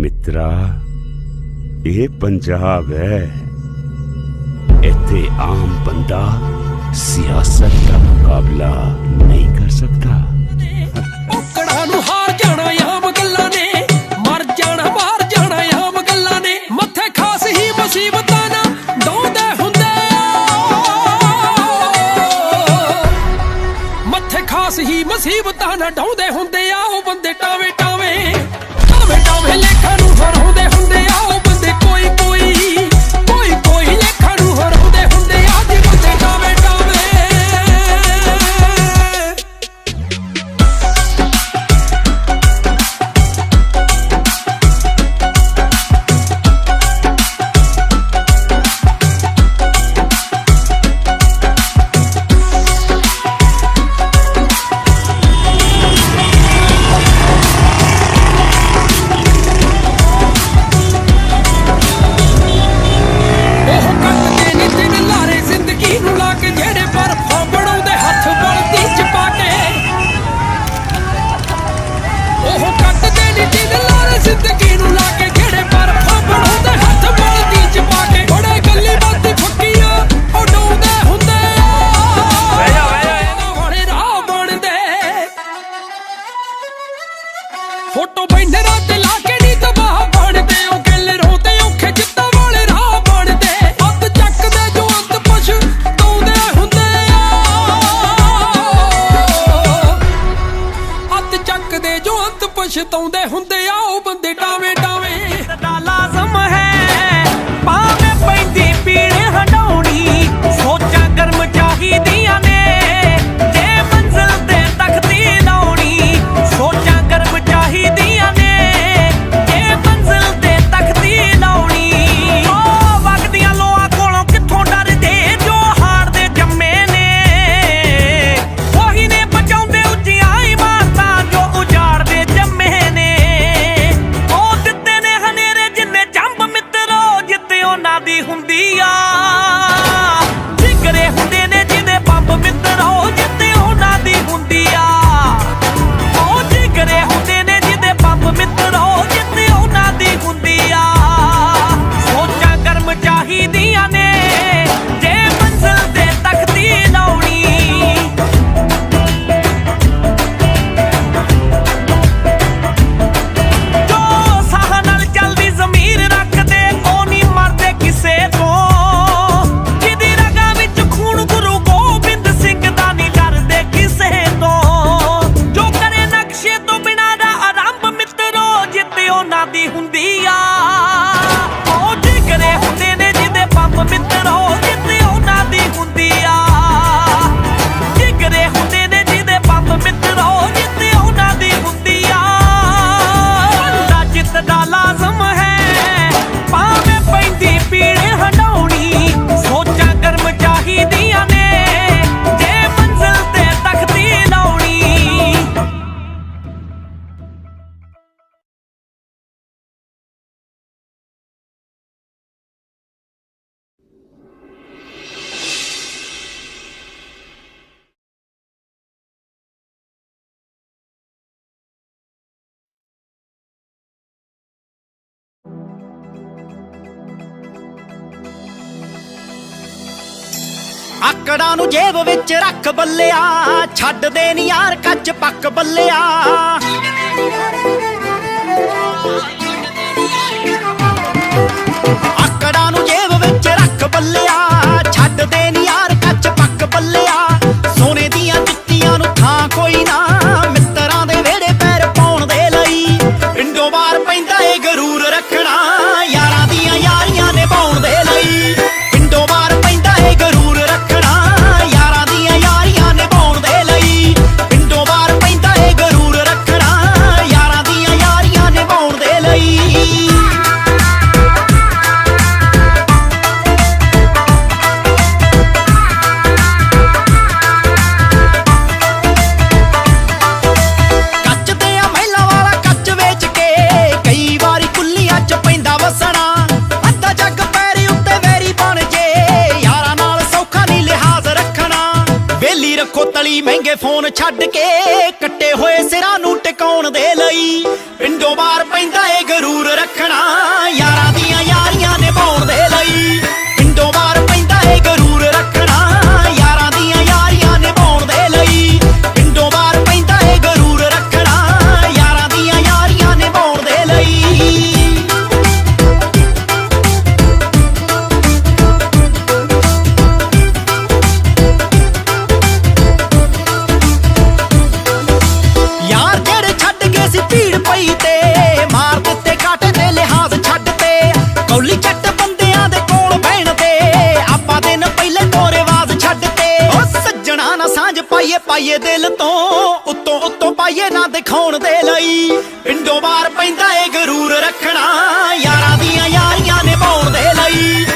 ਮਿੱਤਰਾ, ਇਹ ਪੰਜਾਬ ਹੈ। ਇੱਥੇ ਆਮ ਬੰਦਾ ਸਿਆਸਤ ਦਾ ਮੁਕਾਬਲਾ ਨਹੀਂ ਕਰ ਸਕਦਾ। ਉਕੜਾ ਨੂੰ ਹਾਰ ਜਾਣਾ ਆਮ ਗੱਲਾਂ ਨੇ, ਮਰ ਜਾਣਾ ਮਾਰ ਜਾਣਾ ਆਮ ਗੱਲਾਂ ਨੇ। ਮੱਥੇ ਖਾਸ ਹੀ ਮੁਸੀਬਤਾਂ ਨਾ ਡੋਂਦੇ ਹੁੰਦੇ ਮੱਥੇ ਖਾਸ ਹੀ ਮੁਸੀਬਤਾਂ ਨਾ ਡਾਉਂਦੇ ਹੁੰਦੇ ਆ, ਉਹ ਬੰਦੇ ਟਾਵੇ ਟਾਵੇ ਬੇਟਾ ਵੇ ਲੇਖਾਂ ਨੂੰ ਹਰਾਉਂਦੇ ਹੁੰਦੇ ਆ ਉਹ ਬੰਦੇ ਕੋਈ ਕੋਈ ਆਕੜਾਂ ਨੂੰ ਜੇਬ ਵਿੱਚ ਰੱਖ ਬੱਲਿਆ, ਛੱਡ ਦੇ ਨੀ ਯਾਰ ਕੱਚ ਪੱਕ ਬੱਲਿਆ। ਆਕੜਾਂ ਨੂੰ ਜੇਬ ਵਿੱਚ ਰੱਖ ਬੱਲਿਆ, ਛੱਡ ਦੇ ਨੀ ਯਾਰ ਕੱਚ ਪੱਕ ਬੱਲਿਆ। ਸੋਨੇ ਦੀਆਂ ਜੁੱਤੀਆਂ ਨੂੰ ਥਾਂ ਕੋਈ ਨਾ, ਮਿੱਤਰਾਂ ਦੇ ਵਿਹੜੇ ਪੈਰ ਪਾਉਣ ਦੇ ਲਈ। ਇੰਡੋ ਬਾਰ ਪੈਂਦਾ ਏ ਗਰੂਰ ਰੱਖਣਾ। ਲਈ ਮਹਿੰਗੇ ਫੋਨ ਛੱਡ ਕੇ ਕੱਟੇ ਹੋਏ ਸਿਰਾਂ ਨੂੰ ਟਿਕਾਉਣ ਦੇ ਲਈ ਪਿੰਡੋਂ ਬਾਹਰ ਪੈਂਦਾ ਏ ਗਰੂਰ ਰੱਖਣਾ। ਪਾਈਏ ਦਿਲ ਤੋਂ, ਉੱਤੋਂ ਉੱਤੋਂ ਪਾਈਏ ਨਾ ਦਿਖਾਉਣ ਦੇ ਲਈ। ਪਿੰਡੋਂ ਬਾਹਰ ਪੈਂਦਾ ਏ ਗਰੂਰ ਰੱਖਣਾ, ਯਾਰਾਂ ਦੀਆਂ ਯਾਰੀਆਂ ਨਿਭਾਉਣ ਦੇ ਲਈ।